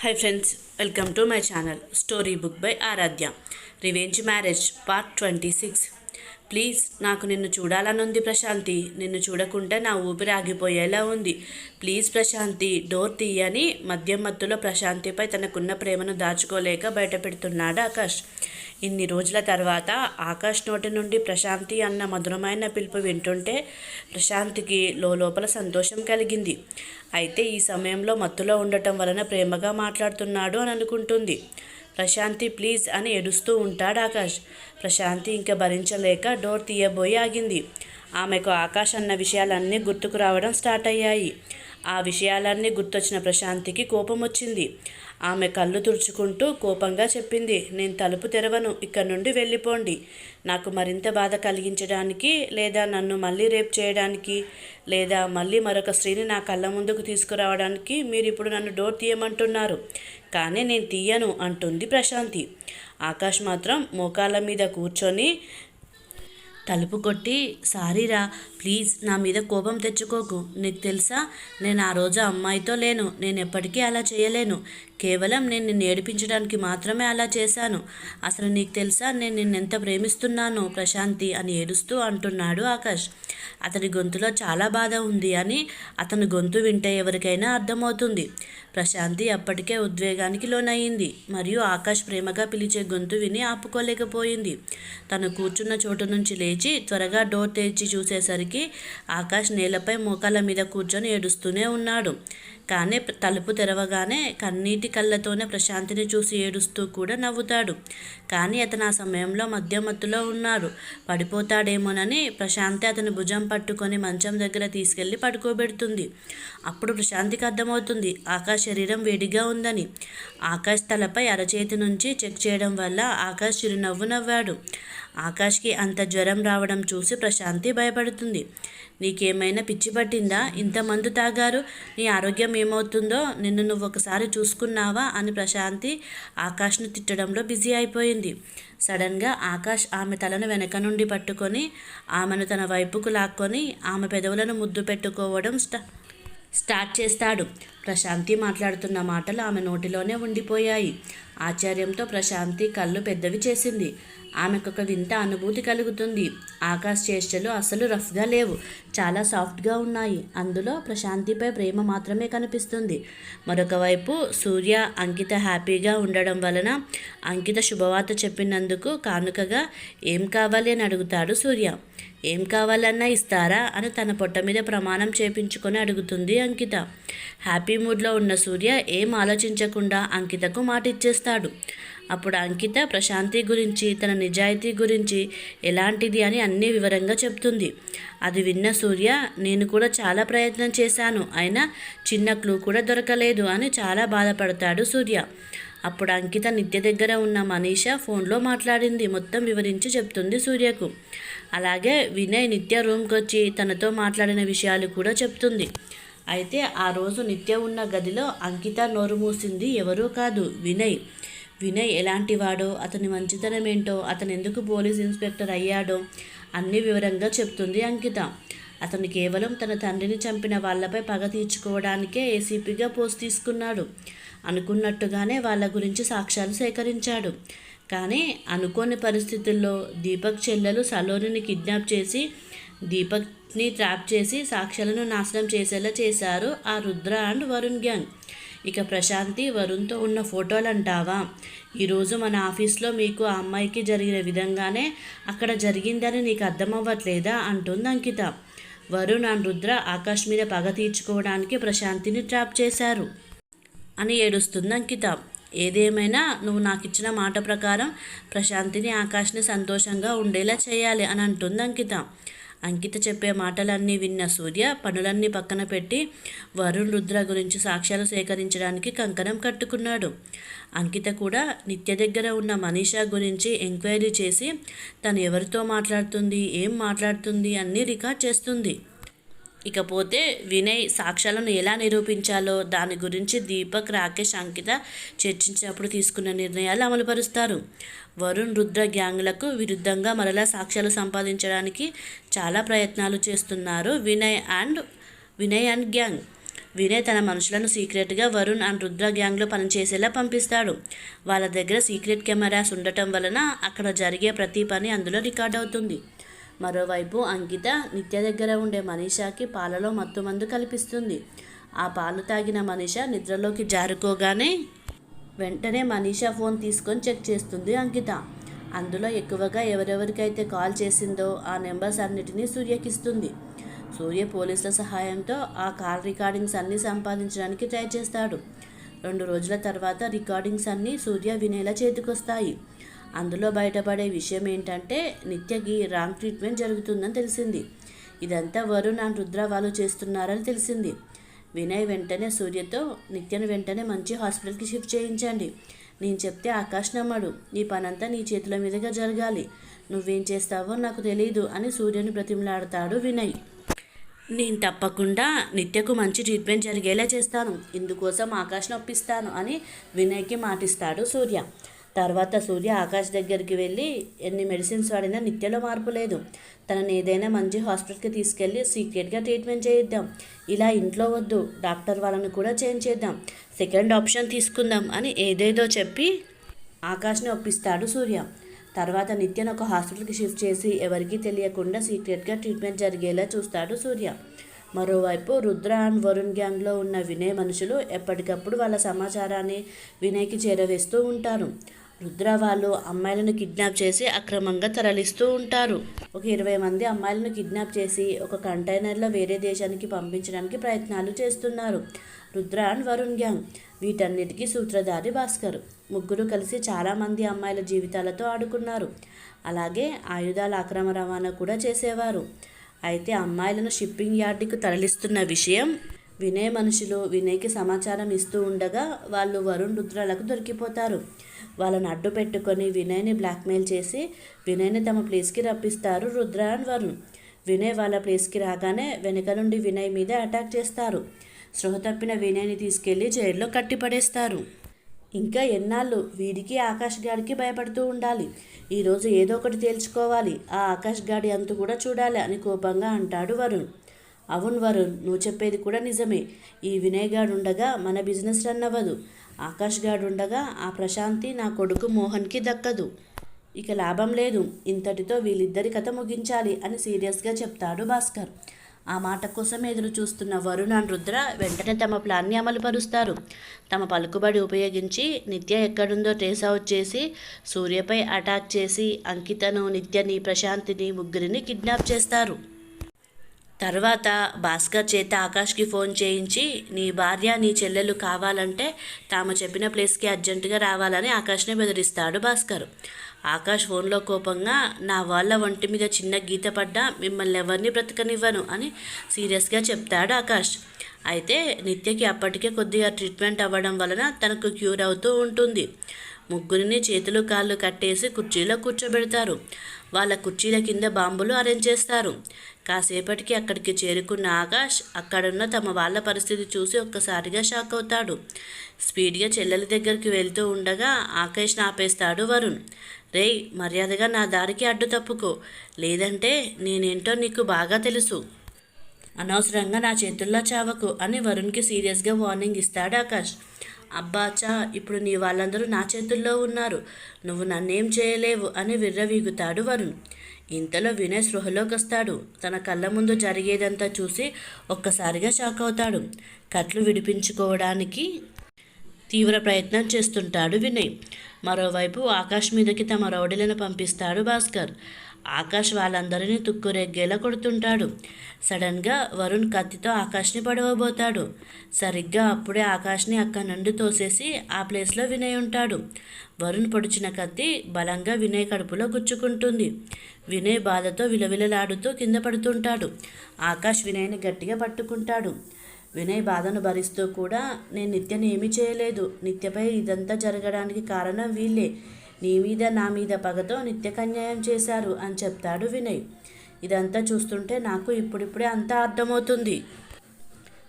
Hi friends welcome to my channel story book by Aaradhya revenge marriage part twenty six please నాకు నిన్ను చూడాలనుంది ప్రశాంతి. నిన్ను చూడకుంటే నా ఊపిరి ఆగిపోయేలా ఉంది. ప్లీజ్ ప్రశాంతి డోర్ తీయని మద్యం మత్తులో ప్రశాంతిపై తనకున్న ప్రేమను దాచుకోలేక బయటపెడుతున్నాడు ఆకాష్. ఇన్ని రోజుల తర్వాత ఆకాష్ నోటి నుండి ప్రశాంతి అన్న మధురమైన పిలుపు వింటుంటే ప్రశాంతికి లోపల సంతోషం కలిగింది. అయితే ఈ సమయంలో మత్తులో ఉండటం వలన ప్రేమగా మాట్లాడుతున్నాడు అని అనుకుంటుంది. ప్రశాంతి ప్లీజ్ అని ఏడుస్తూ ఉంటాడు ఆకాష్. ప్రశాంతి ఇంకా భరించలేక డోర్ తీయబోయి ఆగింది. ఆమెకు ఆకాష్ అన్న విషయాలన్నీ గుర్తుకు రావడం స్టార్ట్ అయ్యాయి. ఆ విషయాలన్నీ గుర్తొచ్చిన ప్రశాంతికి కోపం వచ్చింది ఆమె కళ్ళు తుడుచుకుంటూ కోపంగా చెప్పింది నేను తలుపు తెరవను ఇక్కడి నుండి వెళ్ళిపోండి. నాకు మరింత బాధ కలిగించడానికి లేదా నన్ను మళ్ళీ రేప్ చేయడానికి లేదా మళ్ళీ మరొక స్త్రీని నా కళ్ళ ముందుకు తీసుకురావడానికి మీరు ఇప్పుడు నన్ను డోర్ తీయమంటున్నారు. కానీ నేను తీయను అంటుంది ప్రశాంతి. ఆకాష్ మాత్రం మోకాళ్ళ మీద కూర్చొని తలుపు కొట్టి సారీరా ప్లీజ్ నా మీద కోపం తెచ్చుకోకు. నీకు తెలుసా? నేను ఆ రోజు అమ్మాయితో లేను. నేను ఎప్పటికీ అలా చేయలేను. కేవలం నేను నిన్ను ఏడిపించడానికి మాత్రమే అలా చేశాను. అసలు నీకు తెలుసా? నేను నిన్నెంత ప్రేమిస్తున్నాను ప్రశాంతి అని ఏడుస్తూ అంటున్నాడు ఆకాష్. అతని గొంతులో చాలా బాధ ఉంది అని అతని గొంతు వింటే ఎవరికైనా అర్థమవుతుంది. ప్రశాంతి అప్పటికే ఉద్వేగానికి లోనయ్యింది మరియు ఆకాష్ ప్రేమగా పిలిచే గొంతు విని ఆపుకోలేకపోయింది. తను కూర్చున్న చోటు నుంచి లేచి త్వరగా డోర్ తెరిచి చూసేసరికి ఆకాష్ నేలపై మోకాళ్ళ మీద కూర్చొని ఏడుస్తూనే ఉన్నాడు. కానీ తలుపు తెరవగానే కన్నీటి కళ్ళతోనే ప్రశాంతిని చూసి ఏడుస్తూ కూడా నవ్వుతాడు. కానీ అతను ఆ సమయంలో మధ్యమత్తులో ఉన్నాడు పడిపోతాడేమోనని ప్రశాంతి అతని భుజం పట్టుకొని మంచం దగ్గర తీసుకెళ్ళి పడుకోబెడుతుంది. అప్పుడు ప్రశాంతికి అర్థమవుతుంది ఆకాష్ శరీరం వేడిగా ఉందని. ఆకాష్ తలపై అరచేతి నుంచి చెక్ చేయడం వల్ల ఆకాష్ చిరునవ్వు నవ్వాడు. ఆకాష్కి అంత జ్వరం రావడం చూసి ప్రశాంతి భయపడుతుంది. నీకేమైనా పిచ్చి పట్టిందా? ఇంత మందు తాగారు. నీ ఆరోగ్యం ఏమవుతుందో నిన్ను నువ్వు ఒకసారి చూసుకున్నావా? అని ప్రశాంతి ఆకాష్ను తిట్టడంలో బిజీ అయిపోయింది. సడన్గా ఆకాష్ ఆమె తలను వెనక నుండి పట్టుకొని ఆమెను తన వైపుకు లాక్కొని ఆమె పెదవులను ముద్దు పెట్టుకోవడం స్టా స్టార్ట్ చేస్తాడు. ప్రశాంతి మాట్లాడుతున్న మాటలు ఆమె నోటిలోనే ఉండిపోయాయి. ఆశ్చర్యంతో ప్రశాంతి కళ్ళు పెద్దవి చేసింది. ఆమెకు ఒక వింత అనుభూతి కలుగుతుంది. ఆకాశ్ చేష్టలు అసలు రఫ్గా లేవు. చాలా సాఫ్ట్గా ఉన్నాయి. అందులో ప్రశాంతిపై ప్రేమ మాత్రమే కనిపిస్తుంది. మరొక వైపు సూర్య అంకిత హ్యాపీగా ఉండడం వలన అంకిత శుభవార్త చెప్పినందుకు కానుకగా ఏం కావాలి అని అడుగుతాడు సూర్య. ఏం కావాలన్నా ఇస్తారా అని తన పొట్ట మీద ప్రమాణం చేపించుకొని అడుగుతుంది అంకిత. హ్యాపీ మూడ్లో ఉన్న సూర్య ఏం ఆలోచించకుండా అంకితకు మాట ఇచ్చేస్తాడు అప్పుడు అంకిత ప్రశాంతి గురించి తన నిజాయితీ గురించి ఎలాంటిది అని అన్ని వివరంగా చెప్తుంది. అది విన్న సూర్య నేను కూడా చాలా ప్రయత్నం చేశాను అయినా చిన్న క్లూ కూడా దొరకలేదు అని చాలా బాధపడతాడు సూర్య. అప్పుడు అంకిత నిత్య దగ్గర ఉన్న మనీషా ఫోన్లో మాట్లాడింది. మొత్తం వివరించి చెప్తుంది సూర్యకు. అలాగే వినయ్ నిత్య రూమ్కి వచ్చి తనతో మాట్లాడిన విషయాలు కూడా చెప్తుంది. అయితే ఆ రోజు నిత్య ఉన్న గదిలో అంకిత నోరు మూసింది ఎవరూ కాదు వినయ్. వినయ్ ఎలాంటివాడో అతని మంచితనం ఏంటో అతను ఎందుకు పోలీస్ ఇన్స్పెక్టర్ అయ్యాడో అన్ని వివరంగా చెప్తుంది అంకిత. అతను కేవలం తన తండ్రిని చంపిన వాళ్ళపై పగ తీర్చుకోవడానికే ఏసీపీగా పోస్ట్ తీసుకున్నాడు. అనుకున్నట్టుగానే వాళ్ళ గురించి సాక్ష్యాలు సేకరించాడు. కానీ అనుకోని పరిస్థితుల్లో దీపక్ చెల్లెలు సలోనిని కిడ్నాప్ చేసి దీపక్ని ట్రాప్ చేసి సాక్ష్యాలను నాశనం చేసేలా చేశారు ఆ రుద్ర అండ్ వరుణ్ గ్యాంగ్. ఇక ప్రశాంతి వరుణ్తో ఉన్న ఫోటోలు అంటావా? ఈరోజు మన ఆఫీస్లో మీకు ఆ అమ్మాయికి జరిగిన విధంగానే అక్కడ జరిగిందని నీకు అర్థమవ్వట్లేదా? అంటుంది అంకిత. వరుణ్ అండ్ రుద్ర ఆకాష్ మీద పగ తీర్చుకోవడానికి ప్రశాంతిని ట్రాప్ చేశారు. అని ఏడుస్తుంది అంకిత. ఏదేమైనా నువ్వు నాకు ఇచ్చిన మాట ప్రకారం ప్రశాంతిని ఆకాష్ని సంతోషంగా ఉండేలా చేయాలి అని అంటుంది అంకిత. అంకిత చెప్పే మాటలన్నీ విన్న సూర్య పనులన్నీ పక్కన పెట్టి వరుణ్ రుద్ర గురించి సాక్ష్యాలు సేకరించడానికి కంకణం కట్టుకున్నాడు. అంకిత కూడా నిత్య దగ్గర ఉన్న మనీషా గురించి ఎంక్వైరీ చేసి తను ఎవరితో మాట్లాడుతుంది ఏం మాట్లాడుతుంది అన్నీ రికార్డ్ చేస్తుంది. ఇకపోతే వినయ్ సాక్ష్యాలను ఎలా నిరూపించాలో దాని గురించి దీపక్ రాకేష్ అంకిత చర్చించినప్పుడు తీసుకున్న నిర్ణయాలు అమలుపరుస్తారు. వరుణ్ రుద్ర గ్యాంగ్లకు విరుద్ధంగా మరలా సాక్ష్యాలు సంపాదించడానికి చాలా ప్రయత్నాలు చేస్తున్నారు Vinay and Vinay and gang. Vinay తన మనుషులను సీక్రెట్గా వరుణ్ అండ్ రుద్ర గ్యాంగ్లో పనిచేసేలా పంపిస్తాడు. వాళ్ళ దగ్గర సీక్రెట్ కెమెరాస్ ఉండటం వలన అక్కడ జరిగే ప్రతి పని అందులో రికార్డ్ అవుతుంది. మరోవైపు అంకిత నిత్య దగ్గర ఉండే మనీషాకి పాలలో మత్తు మందు కల్పిస్తుంది. ఆ పాలు తాగిన మనీష నిద్రలోకి జారుకోగానే వెంటనే మనీషా ఫోన్ తీసుకొని చెక్ చేస్తుంది అంకిత. అందులో ఎక్కువగా ఎవరెవరికైతే కాల్ చేసిందో ఆ నెంబర్స్ అన్నిటినీ సూర్యకిస్తుంది. సూర్య పోలీసుల సహాయంతో ఆ కాల్ రికార్డింగ్స్ అన్నీ సంపాదించడానికి ట్రై చేస్తాడు. రెండు రోజుల తర్వాత రికార్డింగ్స్ అన్నీ సూర్య వినేలా చేతికొస్తాయి. అందులో బయటపడే విషయం ఏంటంటే నిత్యకి రాంగ్ ట్రీట్మెంట్ జరుగుతుందని తెలిసింది. ఇదంతా వరుణ్ అండ్ రుద్ర వాళ్ళు చేస్తున్నారని తెలిసింది. వినయ్ వెంటనే సూర్యతో నిత్యను వెంటనే మంచి హాస్పిటల్కి షిఫ్ట్ చేయించండి. నేను చెప్తే ఆకాష్ నమ్మడు. నీ పనంతా నీ చేతుల మీదుగా జరగాలి. నువ్వేం చేస్తావో నాకు తెలియదు అని సూర్యుని ప్రతిమలాడతాడు వినయ్. నేను తప్పకుండా నిత్యకు మంచి ట్రీట్మెంట్ జరిగేలా చేస్తాను. ఇందుకోసం ఆకాష్ని ఒప్పిస్తాను అని వినయ్కి మాటిస్తాడు సూర్య. తర్వాత సూర్య ఆకాష్ దగ్గరికి వెళ్ళి ఎన్ని మెడిసిన్స్ వాడినా నిత్యలో మార్పు లేదు. తనని ఏదైనా మంచి హాస్పిటల్కి తీసుకెళ్ళి సీక్రెట్గా ట్రీట్మెంట్ చేయిద్దాం. ఇలా ఇంట్లో వద్దు డాక్టర్ వాళ్ళని కూడా చేంజ్ చేద్దాం. సెకండ్ ఆప్షన్ తీసుకుందాం అని ఏదేదో చెప్పి ఆకాష్ని ఒప్పిస్తాడు సూర్య. తర్వాత నిత్యను ఒక హాస్పిటల్కి షిఫ్ట్ చేసి ఎవరికీ తెలియకుండా సీక్రెట్గా ట్రీట్మెంట్ జరిగేలా చూస్తాడు సూర్య. మరోవైపు రుద్ర అండ్ వరుణ్ గ్యాంగ్లో ఉన్న వినయ్ మనుషులు ఎప్పటికప్పుడు వాళ్ళ సమాచారాన్ని వినయ్కి చేరవేస్తూ ఉంటారు. రుద్ర వాళ్ళు అమ్మాయిలను కిడ్నాప్ చేసి అక్రమంగా తరలిస్తూ ఉంటారు. ఒక ఇరవై మంది అమ్మాయిలను కిడ్నాప్ చేసి ఒక కంటైనర్లో వేరే దేశానికి పంపించడానికి ప్రయత్నాలు చేస్తున్నారు. Rudra and Varun gang. వీటన్నిటికీ సూత్రధారి భాస్కర్. ముగ్గురు కలిసి చాలామంది అమ్మాయిల జీవితాలతో ఆడుకున్నారు. అలాగే ఆయుధాల అక్రమ రవాణా కూడా చేసేవారు. అయితే అమ్మాయిలను షిప్పింగ్ యార్డుకు తరలిస్తున్న విషయం వినయ్ మనుషులు వినయ్కి సమాచారం ఇస్తూ ఉండగా వాళ్ళు వరుణ్ రుద్రాలకు దొరికిపోతారు. వాళ్ళని అడ్డు పెట్టుకొని వినయ్ని బ్లాక్మెయిల్ చేసి వినయ్ని తమ ప్లేస్కి రప్పిస్తారు రుద్ర అండ్ వరుణ్. వినయ్ వాళ్ళ ప్లేస్కి రాగానే వెనక నుండి వినయ్ మీద అటాక్ చేస్తారు. స్పృహ తప్పిన వినయ్ని తీసుకెళ్ళి జైల్లో కట్టిపడేస్తారు. ఇంకా ఎన్నాళ్ళు వీడికి ఆకాష్ గాడికి భయపడుతూ ఉండాలి. ఈరోజు ఏదో ఒకటి తేల్చుకోవాలి. ఆ ఆకాష్ గాడి అంతు కూడా చూడాలి అని కోపంగా అంటాడు వరుణ్. అవును వరుణ్ నువ్వు చెప్పేది కూడా నిజమే. ఈ వినయ్ గాడు ఉండగా మన బిజినెస్ రన్ అవ్వదు. ఆకాష్ గాడు ఉండగా ఆ ప్రశాంతి నా కొడుకు మోహన్కి దక్కదు. ఇక లాభం లేదు. ఇంతటితో వీళ్ళిద్దరి కథ ముగించాలి అని సీరియస్గా చెప్తాడు భాస్కర్. ఆ మాట కోసం ఎదురు చూస్తున్న వరుణ్ అండ్ రుద్ర వెంటనే తమ ప్లాన్ని అమలుపరుస్తారు. తమ పలుకుబడి ఉపయోగించి నిత్య ఎక్కడుందో ట్రేస్ అవుట్ చేసి సూర్యపై అటాక్ చేసి అంకితను నిత్యని ప్రశాంతిని ముగ్గురిని కిడ్నాప్ చేస్తారు. తర్వాత భాస్కర్ చేత ఆకాష్కి ఫోన్ చేయించి నీ భార్య నీ చెల్లెలు కావాలంటే తాము చెప్పిన ప్లేస్కి అర్జెంటుగా రావాలని ఆకాష్ని బెదిరిస్తాడు భాస్కర్. ఆకాష్ ఫోన్లో కోపంగా నా వాళ్ళ ఒంటి మీద చిన్న గీత పడ్డా మిమ్మల్ని ఎవరిని బ్రతకనివ్వను అని సీరియస్గా చెప్తాడు ఆకాష్. అయితే నిత్యకి అప్పటికే కొద్దిగా ట్రీట్మెంట్ అవ్వడం వలన తనకు క్యూర్ అవుతూ ఉంటుంది. ముగ్గురిని చేతులు కాళ్ళు కట్టేసి కుర్చీలో కూర్చోబెడతారు. వాళ్ళ కుర్చీల కింద బాంబులు అరేంజ్ చేస్తారు. కాసేపటికి అక్కడికి చేరుకున్న ఆకాష్ అక్కడున్న తమ వాళ్ళ పరిస్థితి చూసి ఒక్కసారిగా షాక్ అవుతాడు. స్పీడ్గా చెల్లెల దగ్గరికి వెళ్తూ ఉండగా ఆకాష్ని ఆపేస్తాడు వరుణ్. రేయ్ మర్యాదగా నా దారికి అడ్డు తప్పుకో. లేదంటే నేనేంటో నీకు బాగా తెలుసు. అనవసరంగా నా చేతుల్లో చావకు అని వరుణ్కి సీరియస్గా వార్నింగ్ ఇస్తాడు ఆకాష్. అబ్బాచా ఇప్పుడు నీ వాళ్ళందరూ నా చేతుల్లో ఉన్నారు. నువ్వు నన్నేం చేయలేవు అని విర్రవీగుతాడు వరుణ్. ఇంతలో వినయ్ స్పృహలోకి వస్తాడు తన కళ్ళ ముందు జరిగేదంతా చూసి ఒక్కసారిగా షాక్ అవుతాడు. కట్లు విడిపించుకోవడానికి తీవ్ర ప్రయత్నం చేస్తుంటాడు వినయ్. మరోవైపు ఆకాష్ మీదకి తమ రౌడీలను పంపిస్తాడు భాస్కర్. ఆకాష్ వాళ్ళందరినీ తుక్కురెగ్గేలా కొడుతుంటాడు. సడన్గా వరుణ్ కత్తితో ఆకాష్ని పడవబోతాడు. సరిగ్గా అప్పుడే ఆకాష్ని అక్కడి నుండి తోసేసి ఆ ప్లేస్లో వినయ్ ఉంటాడు. వరుణ్ పొడిచిన కత్తి బలంగా వినయ్ కడుపులో గుచ్చుకుంటుంది. వినయ్ బాధతో విలవిలలాడుతూ కింద పడుతుంటాడు. ఆకాష్ వినయ్ని గట్టిగా పట్టుకుంటాడు. వినయ్ బాధను భరిస్తూ కూడా నేను నిత్యని ఏమీ చేయలేదు. నిత్యపై ఇదంతా జరగడానికి కారణం వీళ్ళే. నీ మీద నా మీద పగతో నిత్యకన్యాయం చేశారు అని చెప్తాడు వినయ్. ఇదంతా చూస్తుంటే నాకు ఇప్పుడిప్పుడే అంతా అర్థమవుతుంది.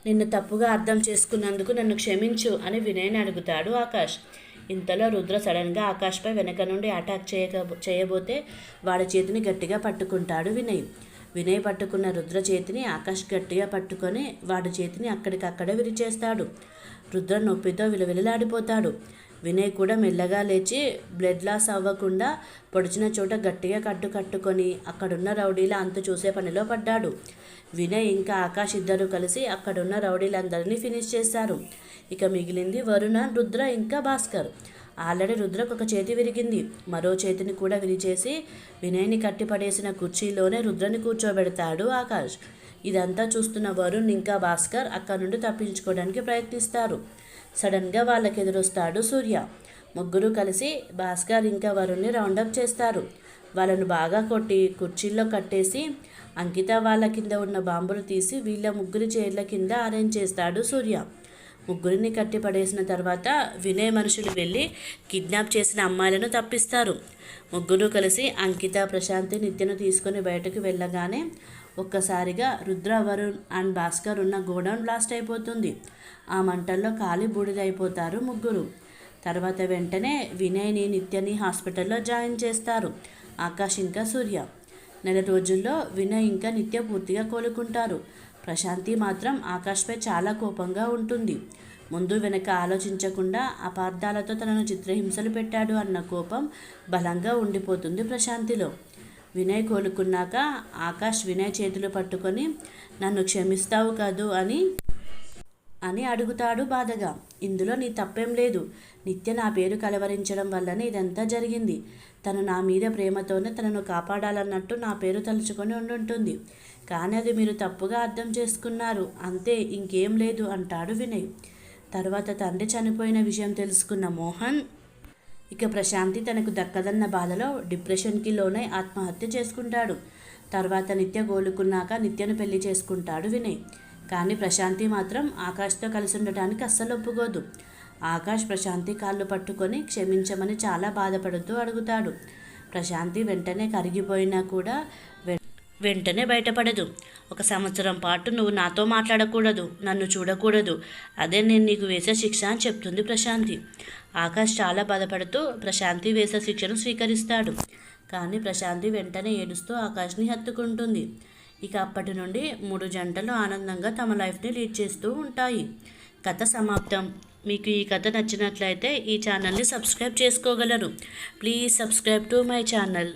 నిన్ను తప్పుగా అర్థం చేసుకున్నందుకు నన్ను క్షమించు అని వినయ్ని అడుగుతాడు ఆకాష్. ఇంతలో రుద్ర సడన్గా ఆకాష్పై వెనక నుండి అటాక్ చేయక చేయబోతే వాడి చేతిని గట్టిగా పట్టుకుంటాడు వినయ్. వినయ్ పట్టుకున్న రుద్ర చేతిని ఆకాష్ గట్టిగా పట్టుకొని వాడి చేతిని అక్కడికక్కడే విరిచేస్తాడు. రుద్ర నొప్పితో విలవిలలాడిపోతాడు. వినయ్ కూడా మెల్లగా లేచి బ్లడ్ లాస్ అవ్వకుండా పొడిచిన చోట గట్టిగా కట్టు కట్టుకొని అక్కడున్న రౌడీల అంత చూసే పనిలో పడ్డాడు. వినయ్ ఇంకా ఆకాష్ ఇద్దరు కలిసి అక్కడున్న రౌడీలందరినీ ఫినిష్ చేశారు. ఇక మిగిలింది వరుణ రుద్ర ఇంకా భాస్కర్. ఆల్రెడీ రుద్రకు ఒక చేతి విరిగింది. మరో చేతిని కూడా విరిచేసి వినయ్ని కట్టిపడేసిన కుర్చీలోనే రుద్రని కూర్చోబెడతాడు ఆకాష్. ఇదంతా చూస్తున్న వరుణ్ ఇంకా భాస్కర్ అక్కడి నుండి తప్పించుకోవడానికి ప్రయత్నిస్తారు. సడన్గా వాళ్ళకి ఎదురొస్తాడు సూర్య. ముగ్గురు కలిసి భాస్కర్ ఇంకా వరుణ్ని రౌండప్ చేస్తారు. వాళ్ళను బాగా కొట్టి కుర్చీల్లో కట్టేసి అంకిత వాళ్ళ కింద ఉన్న బాంబులు తీసి వీళ్ళ ముగ్గురి చైర్ల కింద అరేంజ్ చేస్తాడు సూర్య. ముగ్గురిని కట్టి పడేసిన తర్వాత వినయ్ మనుషులు వెళ్ళి కిడ్నాప్ చేసిన అమ్మాయిలను తప్పిస్తారు. ముగ్గురు కలిసి అంకిత ప్రశాంతి నిత్యను తీసుకొని బయటకు వెళ్ళగానే ఒక్కసారిగా రుద్ర వరుణ్ అండ్ భాస్కర్ ఉన్న గోడౌన్ బ్లాస్ట్ అయిపోతుంది. ఆ మంటల్లో కాలి బూడిదైపోతారు ముగ్గురు. తర్వాత వెంటనే వినయ్ని నిత్యని హాస్పిటల్లో జాయిన్ చేస్తారు ఆకాష్ ఇంకా సూర్య. నెల రోజుల్లో వినయ్ ఇంకా నిత్య పూర్తిగా కోలుకుంటారు. ప్రశాంతి మాత్రం ఆకాష్పై చాలా కోపంగా ఉంటుంది. ముందు వెనక ఆలోచించకుండా అపార్థాలతో తనను చిత్రహింసలు పెట్టాడు అన్న కోపం బలంగా ఉండిపోతుంది ప్రశాంతిలో. వినయ్ కోలుకున్నాక ఆకాష్ వినయ్ చేతులు పట్టుకొని నన్ను క్షమిస్తావు కదూ అని అని అడుగుతాడు బాధగా. ఇందులో నీ తప్పేం లేదు. నిత్య నా పేరు కలవరించడం వల్లనే ఇదంతా జరిగింది. తను నా మీద ప్రేమతోనే తనను కాపాడాలన్నట్టు నా పేరు తలుచుకొని ఉండుంటుంది. కానీ అది మీరు తప్పుగా అర్థం చేసుకున్నారు. అంతే ఇంకేం లేదు అంటాడు వినయ్. తర్వాత తండ్రి చనిపోయిన విషయం తెలుసుకున్న మోహన్ ఇక ప్రశాంతి తనకు దక్కదన్న బాధలో డిప్రెషన్కి లోనై ఆత్మహత్య చేసుకుంటాడు. తర్వాత నిత్య గోలుకున్నాక నిత్యను పెళ్ళి చేసుకుంటాడు వినయ్. కానీ ప్రశాంతి మాత్రం ఆకాష్తో కలిసి ఉండటానికి అస్సలు ఒప్పుకోదు. ఆకాష్ ప్రశాంతి కాళ్ళు పట్టుకొని క్షమించమని చాలా బాధపడుతూ అడుగుతాడు. ప్రశాంతి వెంటనే కరిగిపోయినా కూడా వెంటనే బయటపడదు. ఒక సంవత్సరం పాటు నువ్వు నాతో మాట్లాడకూడదు నన్ను చూడకూడదు. అదే నేను నీకు వేసే శిక్ష అని చెప్తుంది ప్రశాంతి. ఆకాష్ చాలా బాధపడుతూ ప్రశాంతి వేసే శిక్షను స్వీకరిస్తాడు. కానీ ప్రశాంతి వెంటనే ఏడుస్తూ ఆకాష్ని హత్తుకుంటుంది. ఇక అప్పటి నుండి మూడు జంటలు ఆనందంగా తమ లైఫ్ని లీడ్ చేస్తూ ఉంటాయి. కథ సమాప్తం. మీకు ఈ కథ నచ్చినట్లయితే ఈ ఛానల్ని సబ్స్క్రైబ్ చేసుకోగలరు. Please subscribe to my channel.